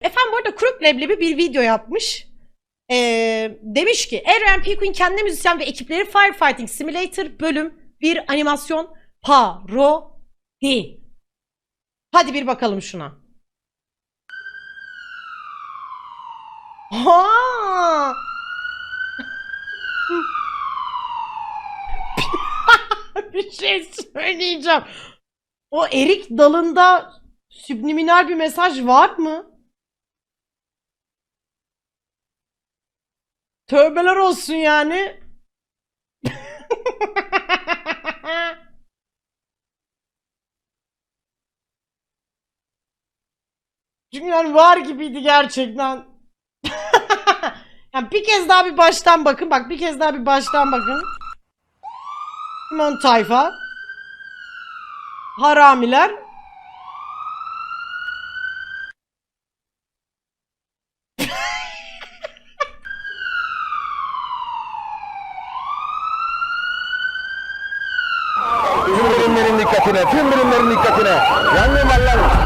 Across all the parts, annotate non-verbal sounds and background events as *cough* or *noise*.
Efendim bu arada Krupp Leblebi bir video yapmış. Ee, demiş ki Adrian P. Quinn kendi müzisyen ve ekipleri Firefighting Simulator bölüm bir animasyon parodi. Hadi bir bakalım şuna. Ha! Bir şey söyleyeceğim. O erik dalında subliminal bir mesaj var mı? Tövbeler olsun yani. *laughs* Çünkü yani var gibiydi gerçekten. *laughs* yani bir kez daha bir baştan bakın. Bak bir kez daha bir baştan bakın. Simon Tayfa. Haramiler. Tüm birimlerin dikkatine, tüm birimlerin dikkatine. Yangın var lan.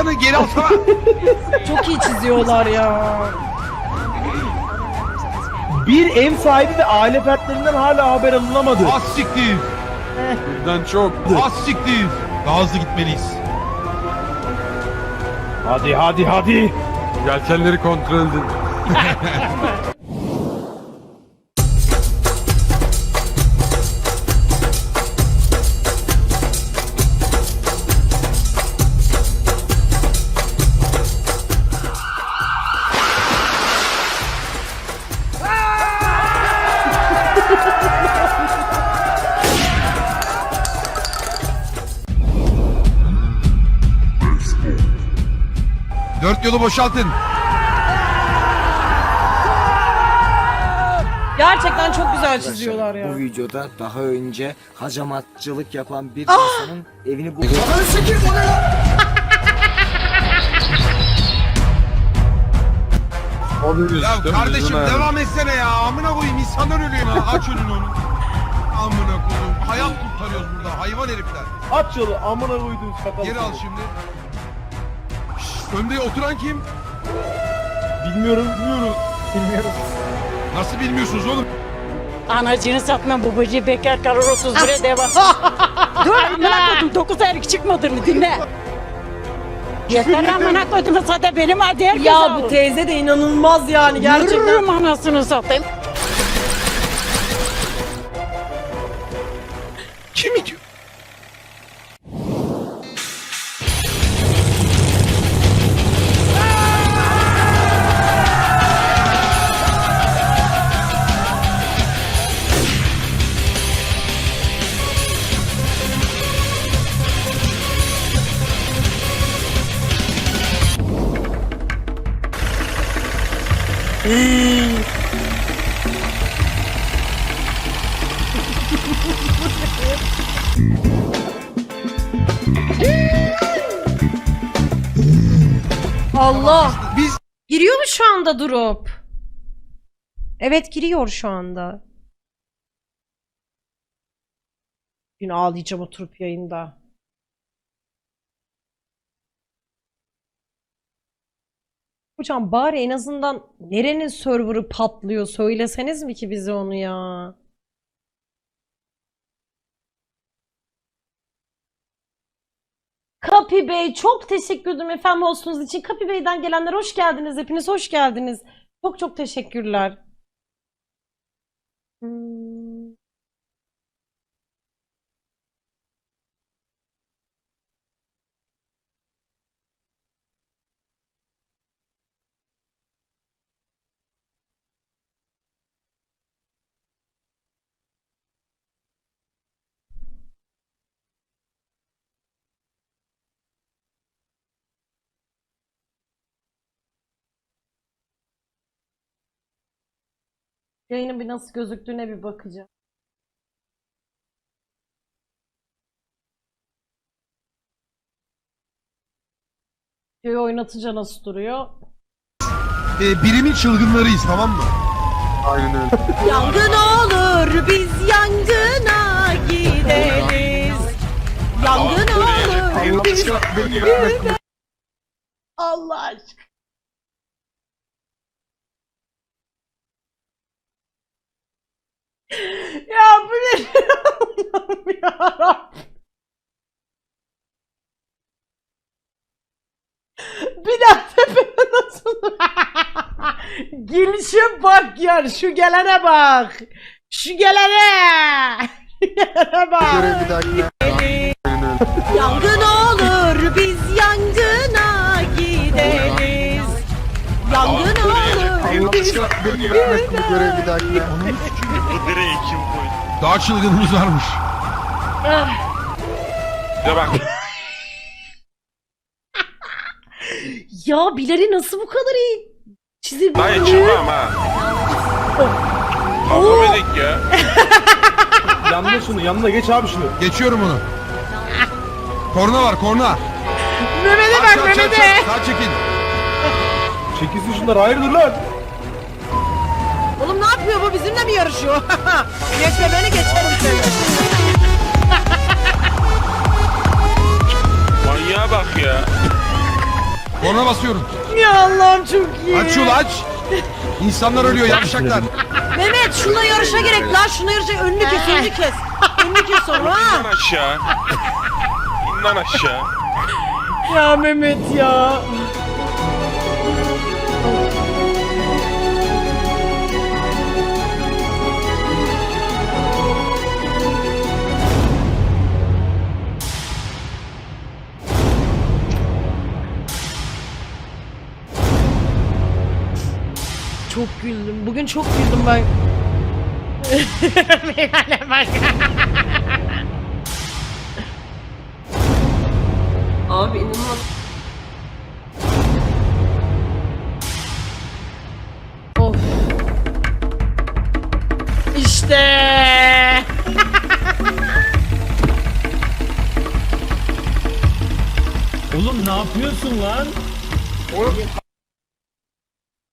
Arabanı geri alsana. *laughs* Çok iyi çiziyorlar ya. Bir ev sahibi ve aile fertlerinden hala haber alınamadı. Az siktir. Buradan çok. Az siktir. Daha hızlı gitmeliyiz. Hadi hadi hadi. Yelkenleri kontrol edin. *laughs* Dört yolu boşaltın. Gerçekten çok güzel çiziyorlar ya. Bu videoda daha önce hacamatçılık yapan bir Ah! insanın evini bu Ya kardeşim devam etsene ya. Amına koyayım insanlar ölüyor ya. Aç önünü onu. Amına koyayım. Hayat kurtarıyoruz burada. Hayvan herifler. Aç yolu amına koydum sakal. Geri al şimdi. Önde oturan kim? Bilmiyorum bilmiyorum. Nasıl bilmiyorsunuz oğlum? Anacını satma babacı bekar kalır 31'e devam. Dur amına koydum 9 aylık çıkmadın mı dinle. *laughs* Yeter amına koydum zaten benim hadi herkes Ya bu teyze de inanılmaz yani gerçekten. Yürürüm anasını satayım. Allah. Biz Giriyor mu şu anda drop? Evet giriyor şu anda. Gün ağlayacağım oturup yayında. Hocam bari en azından nerenin serverı patlıyor söyleseniz mi ki bize onu ya? Kapi Bey çok teşekkür ederim efendim hostunuz için. Kapi Bey'den gelenler hoş geldiniz. Hepiniz hoş geldiniz. Çok çok teşekkürler. Hmm. Yayının bir nasıl gözüktüğüne bir bakacağım. Videoyu oynatınca nasıl duruyor? Ee, birimin çılgınlarıyız tamam mı? Yangın olur biz yangına gideriz. Yangın olur biz Allah aşkına. Ya bu ne? Allah'ım yarabbim. Bir daha tepeme nasıl? Gelişe bak ya şu gelene bak. Şu gelene. Şu gelene bak. Yangın olur biz Bu direği kim koydu? Daha çılgınımız varmış. Ya bak *laughs* Ya Bilal'i nasıl bu kadar iyi dayı çizebiliyor? çıkmam ha. Kavga edik ya? *laughs* Yanına şunu yanına geç abi şunu. Geçiyorum onu. Korna var korna. Mehmet'e bak Mehmet'e. Sağ çekin. Çekilsin şunlar hayırdır lan. Yapıyor bu bizimle mi yarışıyor? *laughs* Geçme beni geçerim seni. *laughs* Manyağa bak ya. Korna basıyorum. Ya Allah'ım çok iyi. Aç yolu aç. İnsanlar ölüyor yapacaklar. Mehmet şunla yarışa gerek lan şunla yarışa önünü kes önünü kes. önünü kes onu İn ha. lan aşağı. İn lan aşağı. Ya Mehmet ya. Çok güldüm. Bugün çok güldüm ben. *laughs* Abi inanılmaz. Of. İşte. Oğlum ne yapıyorsun lan?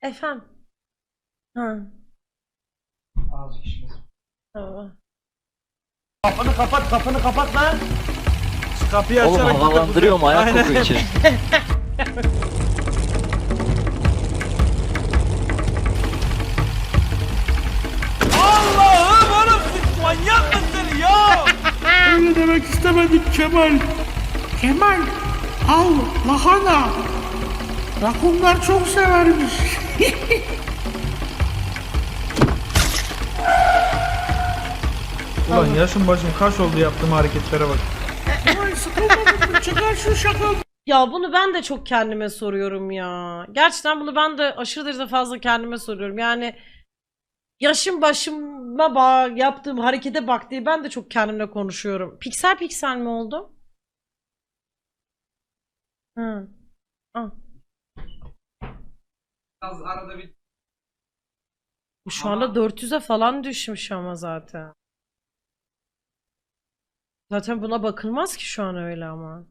Efendim. Ha. Tamam. Kafanı kapat kafanı kapat lan. Şu kapıyı Oğlum açarak havalandırıyorum ayak Aynen. kokuyor içeri. Allah'ım oğlum siz manyak mısın ya? Öyle demek istemedik Kemal. Kemal, al lahana. Rakunlar çok severmiş. *laughs* Ulan yaşım başım kaç oldu yaptığım hareketlere bak. Çıkar şu şaka. Ya bunu ben de çok kendime soruyorum ya. Gerçekten bunu ben de aşırı derecede fazla kendime soruyorum. Yani yaşım başıma bak, yaptığım harekete bak diye ben de çok kendimle konuşuyorum. Piksel piksel mi oldu? Hı. Ah. Bu şu anda 400'e falan düşmüş ama zaten. Zaten buna bakılmaz ki şu an öyle ama.